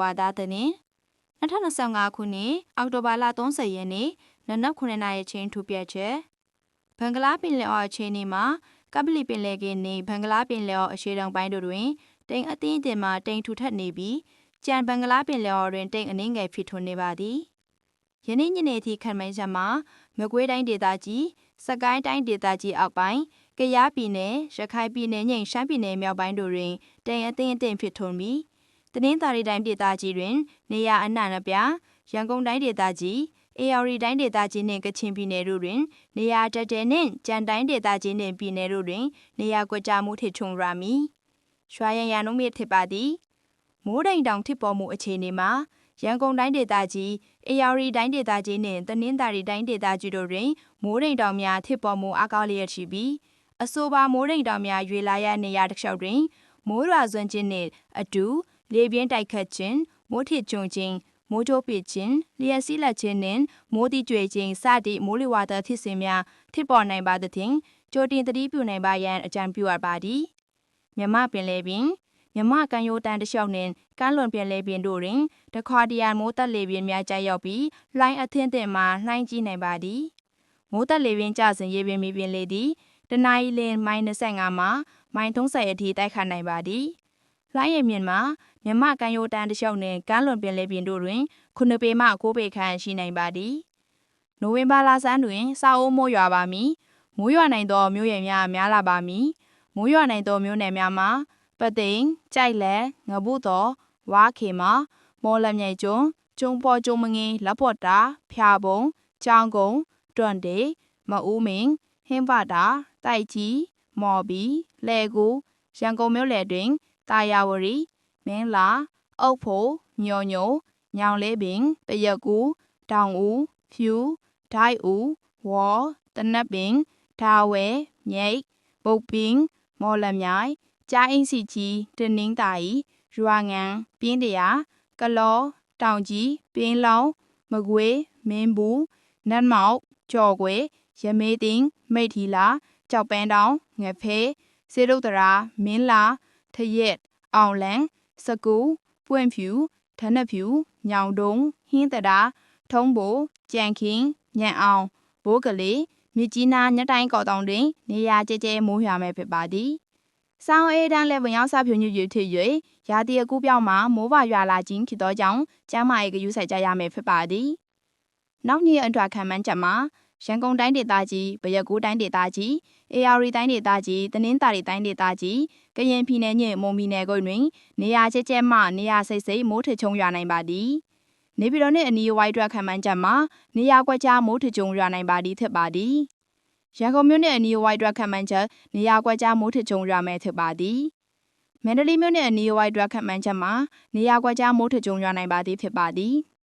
စဉ်မိုးလေဝသသတင်း2025ခုနှစ်အောက်တိုဘာလ30ရက်နေ့နနက်9:00နာရီချင်းထုတ်ပြန်ချက်ဘင်္ဂလားပင်လယ်အော်အခြေအနေမှာကပလီပင်လယ်ကင်းနေဘင်္ဂလားပင်လယ်အော်အရှေ့တောင်ပိုင်းတို့တွင်တိမ်အသင်းအတင်မှတိမ်ထူထပ်နေပြီးကြံဘင်္ဂလားပင်လယ်အော်တွင်တိမ်အနှင်းငယ်ဖြစ်ထွန်းနေပါသည်ယနေ့ညနေထိခံမှန်းချက်မှာမကွေးတိုင်းဒေသကြီးစကိုင်းတိုင်းဒေသကြီးအောက်ပိုင်းကယားပြည်နယ်ရခိုင်ပြည်နယ်ညိမ်ရှမ်းပြည်နယ်မြောက်ပိုင်းတို့တွင်တိမ်အသင်းအတင်ဖြစ်ထွန်းပြီး တနင်္သာရီတိုင်းဒေသကြီးတွင် နေရာအနှံ့အပြား ရန်ကုန်တိုင်းဒေသကြီးအေရရီတိုင်းဒေသကြီးနှင့် ကချင်ပြည်နယ်တို့တွင် နေရာတက်တဲနှင့်ကြံတိုင်းဒေသကြီးနှင့် ပြည်နယ်တို့တွင် နေရာကွက်ကြားမှုထစ်ထွန်းရမည် ရွှာရန်ရန်နှုံးမြစ်ထစ်ပါသည် မိုးတိမ်တောင်ထစ်ပေါ်မှုအခြေအနေမှာ ရန်ကုန်တိုင်းဒေသကြီးအေရရီတိုင်းဒေသကြီးနှင့် တနင်္သာရီတိုင်းဒေသကြီးတို့တွင် မိုးတိမ်တောင်များ ထစ်ပေါ်မှုအကောက်လျက်ရှိပြီး အဆိုပါမိုးတိမ်တောင်များ ရွေလာရနေရာတစ်လျှောက်တွင် မိုးရွာသွန်းခြင်းနှင့်အတူ လေပြင်းတိုက်ခတ်ခြင်းမိုးထစ်ကျုံခြင်းမိုးကြိုးပစ်ခြင်းလျှက်စီးလက်ခြင်းနှင့်မိုးတိကျွေခြင်းစသည့်မိုးလေဝသဖြစ်စဉ်များဖြစ်ပေါ်နိုင်ပါသဖြင့်ကြိုတင်သတိပြုနိုင်ပါရန်အကြံပြုအပ်ပါသည်မြမပင်လေပင်မြမကန်ယိုတန်တလျှောက်နှင့်ကမ်းလွန်ပင်လေပင်တို့တွင်တခွာတရံမိုးတက်လေပင်များကြာရောက်ပြီးလှိုင်းအထင်းထင်မှလှိုင်းကြီးနိုင်ပါသည်မိုးတက်လေပင်ကျစဉ်ရေပင်မီပင်လေသည်တနအီလမိုင်25မှာမိုင်30အထိတိုက်ခတ်နိုင်ပါသည် လှိုင်းရည်မြင့်မှာမြမကန်ယိုတန်တလျှောက်နှင့်ကမ်းလွန်ပင်လေပင်တို့တွင်9ပေမှ9ပေခန့်ရှိနိုင်ပါသည်နိုဝင်ဘာလဆန်းတွင်စာအုပ်မိုးရွာပါမည်မိုးရွာနိုင်သောမြို့ရည်များများလာပါမည်မိုးရွာနိုင်သောမြို့နယ်များမှာပသိမ်ကြိုက်လဲငပုတော်ဝါခေမမော်လမြိုင်ကျွန်းကျုံပေါ်ကျုံမငင်းလက်ပေါ်တာဖျာပုံကြောင်ကုန်းတွန်တေမအူးမင်းဟင်းပါတာတိုက်ကြီးမော်ဘီလဲကူရန်ကုန်မြို့လယ်တွင် တာယာဝရီမင်းလာအုတ်ဖို့ညော်ညိုညောင်လေးပင်ပရက်ကူတောင်ဦးဖြူဒိုက်ဦးဝေါ်တနက်ပင်ဒါဝဲမြိတ်ဘုတ်ပင်းမော်လမြိုင်ကြားအင်းစီကြီးတနင်းတာဤရွာငံပြင်းတရာကလောတောင်ကြီးပင်းလောင်းမကွေးမင်းဘူးနတ်မောက်ကြော်ကွယ်ရမေးတင်မိတ်ထီလာကြောက်ပန်းတောင်ငဖဲစေတုတ်တရာမင်းလာ ထရက်အောင်လန်စကူပွင့်ဖြူဓနဖြူညောင်တုံဟင်းတရာထုံးဘိုကြံခင်းညံအောင်ဘိုးကလေးမြကြီးနားညတိုင်းကော်တောင်တွင် နေရာကျကျမိုးရွာမဲ့ဖြစ်ပါသည်။ဆောင်းအေးတန်းလည်းဝင်ရောက်စာဖြူညွရွထ၍ရာသီအကူပြောင်းမှာမိုးပါရွာလာခြင်းဖြစ်သောကြောင့်ကျမ်းမာရေးကယူဆိုင်ကြရမယ်ဖြစ်ပါသည်။နောက်နေ့အထွာခံမှန်းချက်မှာရန်ကုန်တိုင်းဒေသကြီး၊ဗယက်ကူးတိုင်းဒေသကြီး၊အေရရီတိုင်းဒေသကြီး၊တနင်္သာရီတိုင်းဒေသကြီး၊ ကရင်ပြည်နယ်ညမုံပြည်နယ်တို့တွင် နေရာကျကျမှနေရာစိတ်စိတ်မိုးထချုံရွာနိုင်ပါသည်။နေပြည်တော်နှင့်အနီးဝိုင်းတွက်ခံမှန်းချက်မှာနေရာကွက်ကြားမိုးထချုံရွာနိုင်ပါသည်ဖြစ်ပါသည်။ရန်ကုန်မြို့နှင့်အနီးဝိုင်းတွက်ခံမှန်းချက်နေရာကွက်ကြားမိုးထချုံရွာမယ်ဖြစ်ပါသည်။မန္တလေးမြို့နှင့်အနီးဝိုင်းတွက်ခံမှန်းချက်မှာနေရာကွက်ကြားမိုးထချုံရွာနိုင်ပါသည်ဖြစ်ပါသည်။